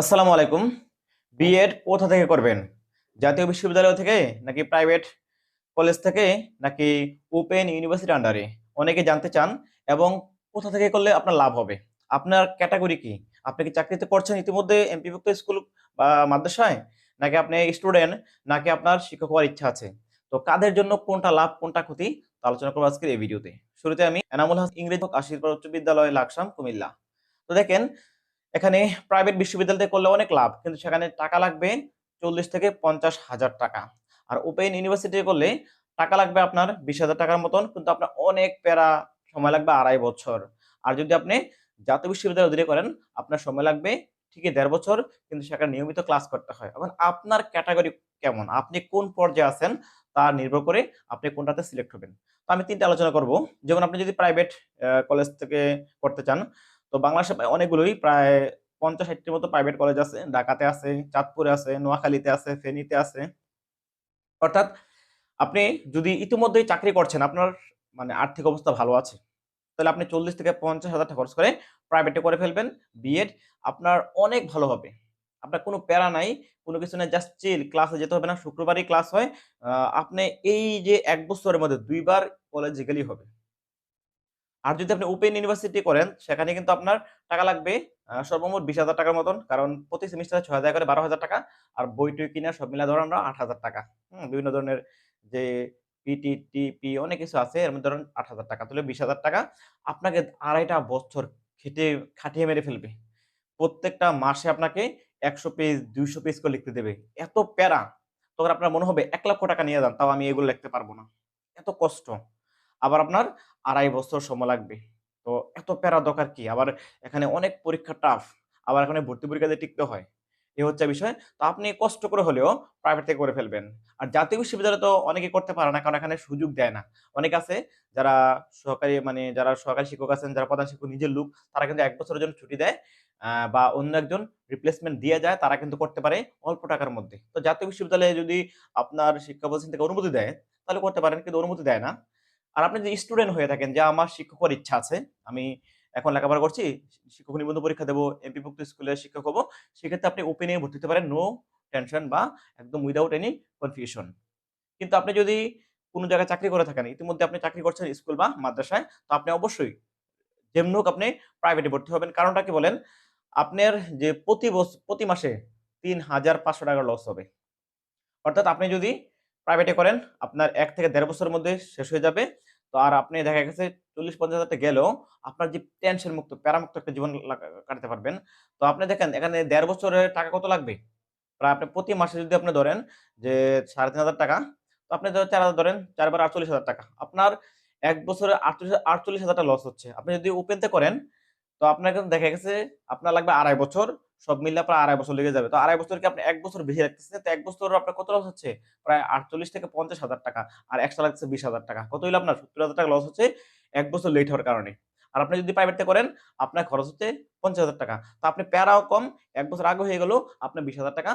আসসালামু আলাইকুম। বিএড কোথা থেকে করবেন? জাতীয় বিশ্ববিদ্যালয় থেকে নাকি প্রাইভেট কলেজ থেকে নাকি ওপেন ইউনিভার্সিটি আন্ডারে অনেকে জানতে চান এবং কোথা থেকে করলে আপনার লাভ হবে? আপনার ক্যাটাগরি কি? আপনি কি চাকরিতে করছেন ইতিমধ্যে এমপিভুক্ত স্কুল বা মাদ্রাসায়? নাকি আপনি স্টুডেন্ট নাকি আপনার শিক্ষক হওয়ার ইচ্ছা আছে? তো কাদের জন্য কোনটা লাভ, কোনটা ক্ষতি আলোচনা করব আজকের এই ভিডিওতে শুরুতে আমি এনামুল হাসান ইংরেজি আশীর্বাদ উচ্চ বিদ্যালয়, লাকসাম, কুমিল্লা। তো দেখেন এখানে প্রাইভেট বিশ্ববিদ্যালয়তে করলে অনেক লাভ, কিন্তু সেখানে টাকা লাগবে চল্লিশ থেকে পঞ্চাশ হাজার টাকা। আর ওপেন ইউনিভার্সিটি করলে টাকা লাগবে আপনার বিশ হাজার টাকার মতন, কিন্তু আপনার অনেক প্যারা সময় লাগবে আড়াই বছর। আর যদি আপনি জাতীয় বিশ্ববিদ্যালয় অধীনে করেন, আপনার সময় লাগবে ঠিকই দেড় বছর, কিন্তু সেখানে নিয়মিত ক্লাস করতে হয়। এখন আপনার ক্যাটাগরি কেমন? আপনি কোন পর্যায়ে আছেন তার নির্ভর করে আপনি কোনটাতে সিলেক্ট হবেন। তো আমি তিনটা আলোচনা করব। যেমন আপনি যদি প্রাইভেট কলেজ থেকে করতে চান তো বাংলাদেশে অনেকগুলোই প্রায় পঞ্চাশ ষাটটির মতো প্রাইভেট কলেজ আছে। ঢাকাতে আছে, চাঁদপুরে আছে, নোয়াখালীতে আছে, ফেনীতে আছে। অর্থাৎ আপনি যদি ইতিমধ্যেই চাকরি করছেন, আপনার মানে আর্থিক অবস্থা ভালো আছে, তাহলে আপনি চল্লিশ থেকে পঞ্চাশ হাজার টাকা খরচ করে প্রাইভেটে করে ফেলবেন। বিএড আপনার অনেক ভালো হবে। আপনার কোনো প্যারা নাই, কোনো কিছু নাই জাস্ট চিল ক্লাসে যেতে হবে না। শুক্রবারই ক্লাস হয়। আপনি এই যে এক বছরের মধ্যে দুইবার কলেজে গেলেই হবে। আর যদি আপনি ওপেন ইউনিভার্সিটি করেন সেখানে কিন্তু আপনার টাকা লাগবে সর্বমোট বিশ হাজার টাকার মতন। কারণ প্রতি সেমিস্টারে ছয় হাজার করে বারো হাজার টাকা আর বই টই কিনা সব মিলা ধরেন আমরা আট হাজার টাকা। হুম, বিভিন্ন ধরনের যে পিটি টিপি অনেক কিছু আছে এর মধ্যে ধরেন আট হাজার টাকা তাহলে বিশ হাজার টাকা আপনাকে আড়াইটা বছর খেটে খাটিয়ে মেরে ফেলবে। প্রত্যেকটা মাসে আপনাকে একশো পেজ দুইশো পেজ করে লিখতে দেবে। এত প্যারা তখন আপনার মনে হবে এক লক্ষ টাকা নিয়ে যান তাও আমি এগুলো লিখতে পারব না। এত কষ্ট। আবার আপনার আড়াই বছর সময় লাগবে। তো এত প্যারা দরকার কি? আবার এখানে অনেক পরীক্ষা টাফ আবার এখানে ভর্তি পরীক্ষাতে টিকতে হয়। এ হচ্ছে বিষয়। তো আপনি কষ্ট করে হলেও প্রাইভেট থেকে করে ফেলবেন। আর জাতীয় বিশ্ববিদ্যালয় তো অনেকে করতে পারে না, কারণ এখানে সুযোগ দেয় না। অনেক আছে যারা সহকারী মানে যারা সহকারী শিক্ষক আছেন, যারা প্রধান শিক্ষক, নিজের লোক, তারা কিন্তু এক বছরের জন্য ছুটি দেয় বা অন্য একজন রিপ্লেসমেন্ট দিয়ে যায়, তারা কিন্তু করতে পারে অল্প টাকার মধ্যে। তো জাতীয় বিশ্ববিদ্যালয়ে যদি আপনার শিক্ষা প্রতিষ্ঠান থেকে অনুমতি দেয়, তাহলে করতে পারেন, কিন্তু অনুমতি দেয় না। আর আপনি যদি স্টুডেন্ট হয়ে থাকেন, যে আমার শিক্ষক হওয়ার ইচ্ছা আছে, আমি এখন লেখাপড়া করছি, শিক্ষক নিবন্ধন পরীক্ষা দেবো এমপিভুক্ত স্কুলে শিক্ষক হব, সেক্ষেত্রে আপনি ওপেনে ভর্তি হতে পারেন নো টেনশন বা একদম উইদাউট এনি কনফিউশন কিন্তু আপনি যদি কোনো জায়গায় চাকরি করে থাকেন, ইতিমধ্যে আপনি চাকরি করছেন স্কুল বা মাদ্রাসায়, তো আপনি অবশ্যই যেমন হোক আপনি প্রাইভেটে ভর্তি হবেন। কারণটা কি বলেন? আপনার যে প্রতি বছর প্রতি মাসে তিন হাজার পাঁচশো টাকার লস হবে। অর্থাৎ আপনি যদি প্রাইভেটে করেন, আপনার এক থেকে দেড় বছরের মধ্যে শেষ হয়ে যাবে। তো আর আপনি দেখা গেছে চল্লিশ পঞ্চাশ হাজার গেলেও আপনার যে টেনশন মুক্ত, প্যারামুক্ত একটা জীবন কাটাতে পারবেন। তো আপনি দেখেন, এখানে দেড় বছরের টাকা কত লাগবে? প্রায় আপনি প্রতি মাসে যদি আপনি ধরেন যে সাড়ে তিন হাজার টাকা, তো আপনি ধরেন চার হাজার ধরেন, চারবার আটচল্লিশ হাজার টাকা। আপনার এক বছরে আটচল্লিশ আটচল্লিশ হাজার টাকা লস হচ্ছে। আপনি যদি ওপেনতে করেন, তো আপনার দেখা গেছে আপনার লাগবে আড়াই বছর। সব মিলে প্রায় আড়াই বছর লেগে যাবে। তো আড়াই বছরকে আপনি এক বছর বেশি রাখতেছেন? তো এক বছর আপনার কত লস হচ্ছে? প্রায় আটচল্লিশ থেকে পঞ্চাশ হাজার টাকা আর এক্সট্রা লাগছে বিশ হাজার টাকা। কত হইল আপনার? সত্তর হাজার টাকা লস হচ্ছে এক বছর লেট হওয়ার কারণে। আর আপনি যদি প্রাইভেটে করেন, আপনার খরচ হচ্ছে পঞ্চাশ হাজার টাকা। তো আপনি প্যারাও কম, এক বছর আগে হয়ে গেল, আপনার বিশ হাজার টাকা